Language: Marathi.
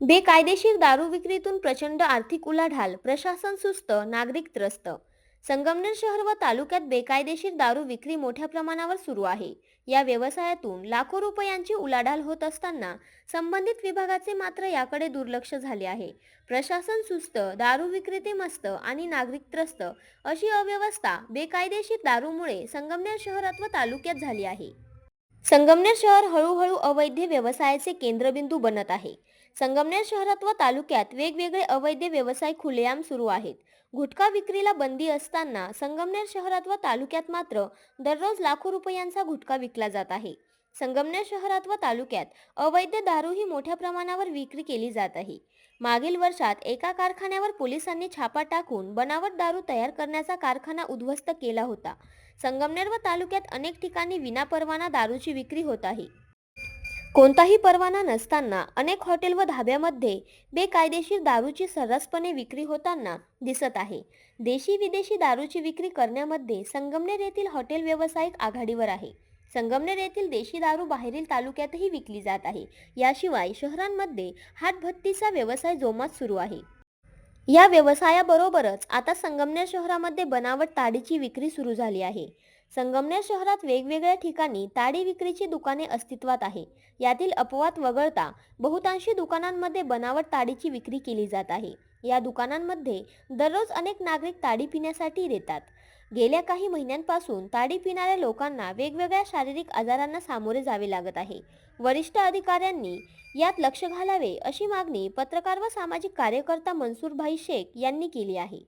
बेकायदेशीर दारू विक्रीतून प्रचंड आर्थिक उलाढाल प्रशासन सुस्त नागरिक त्रस्त. संगमनेर शहर व तालुक्यात बेकायदेशीर दारू विक्री मोठ्या प्रमाणावर सुरू आहे. या व्यवसायातून लाखो रुपयांची उलाढाल होत असताना संबंधित विभागाचे मात्र याकडे दुर्लक्ष झाले आहे. प्रशासन सुस्त दारू विक्रेते मस्त आणि नागरिक त्रस्त अशी अव्यवस्था बेकायदेशीर दारूमुळे संगमनेर शहरात व तालुक्यात झाली आहे. संगमनेर शहर हळूहळू अवैध व्यवसायाचे केंद्रबिंदू बनत आहे. संगमनेर शहरात व तालुक्यात वेगवेगळे अवैध व्यवसाय खुलेआम सुरू आहेत. गुटखा विक्रीला बंदी असताना संगमनेर शहरात व तालुक्यात मात्र दररोज लाखो रुपयांचा गुटखा विकला जात आहे. संगमनेर शहरात व तालुक्यात अवैध दारू ही मोठ्या प्रमाणावर विक्री केली जात आहे. मागील वर्षात एका कारखान्यावर पोलिसांनी छापा टाकून बनावट दारू तयार करण्याचा कारखाना उद्ध्वस्त केला होता. संगमनेर व तालुक्यात अनेक ठिकाणी विनापरवाना दारूची विक्री होत आहे. कोणताही परवाना नसताना अनेक हॉटेल व धाब्यामध्ये बेकायदेशीर दारूची सर्रासपणे विक्री होताना दिसत आहे. देशी विदेशी दारूची विक्री करण्यामध्ये संगमनेर येथील हॉटेल व्यावसायिक आघाडीवर आहे. संगमनेर येथील देशी दारू बाहेरील तालुक्यातही विकली जात आहे. याशिवाय शहरांमध्ये हातभत्तीचा व्यवसाय जोमात सुरू आहे. या व्यवसायाबरोबरच आता संगमनेर शहरामध्ये बनावट ताडीची विक्री सुरू झाली आहे. संगमनेर शहरात वेगवेगळ्या ठिकाणी ताडी विक्रीची दुकाने अस्तित्वात आहे. यातील अपवाद वगळता बहुतांशी दुकानांमध्ये बनावट ताडीची विक्री केली जात आहे. या दुकानांमध्ये दररोज अनेक नागरिक ताडी पिण्यासाठी येतात. गेल्या काही महिन्यांपासून ताडी पिणाऱ्या लोकांना वेगवेगळ्या शारीरिक आजारांना सामोरे जावे लागत आहे. वरिष्ठ अधिकाऱ्यांनी यात लक्ष घालावे अशी मागणी पत्रकार व सामाजिक कार्यकर्ता मनसूरभाई शेख यांनी केली आहे.